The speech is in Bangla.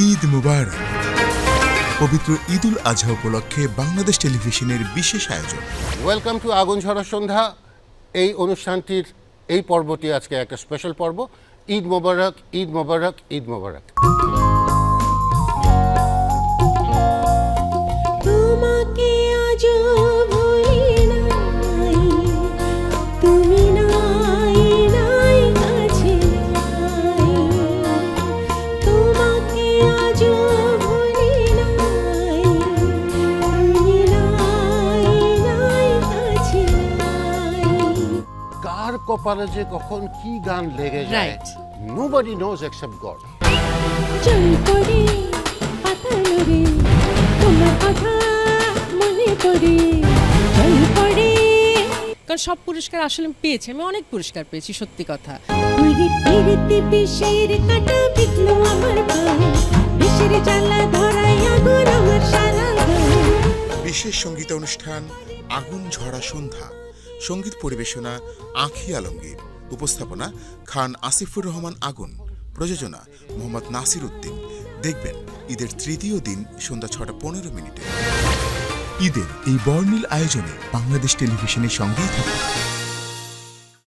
ঈদ মুবারক। পবিত্র ঈদ উল আজহা উপলক্ষে বাংলাদেশ টেলিভিশনের বিশেষ আয়োজন। ওয়েলকাম টু আগুন ঝরা সন্ধ্যা। এই অনুষ্ঠানটির এই পর্বটি আজকে একটা স্পেশাল পর্ব। ঈদ মোবারক ঈদ মোবারক ঈদ মোবারক। কার কপালে যে কখন কি গান লেগে যায় Right. Nobody knows except God জল পড়ে পাতা তোমার কথা মনে পড়ে। জল পড়ে কারণ সব পুরস্কার আসলে আমি পেয়েছি আমি অনেক পুরস্কার পেয়েছি সত্যি কথা। উড়ি ফিরতে বিষের কাটা বিঘ্ন আমার গায়ে বিষের জ্বালা ধরাই আগুন আমার সারা গায়ে বিশেষ সংগীত অনুষ্ঠান আগুন ঝরা সন্ধ্যা। সংগীত পরিবেশনা, আঁখি আলমগীর, উপস্থাপনা খান আসিফুর রহমান আগুন, প্রযোজনা মোহাম্মদ নাসির উদ্দিন। দেখবেন ঈদের তৃতীয় দিন সন্ধ্যা ছটা পনেরো মিনিটে। ঈদের এই বর্ণিল আয়োজনে বাংলাদেশ টেলিভিশনের সঙ্গেই থাকুন।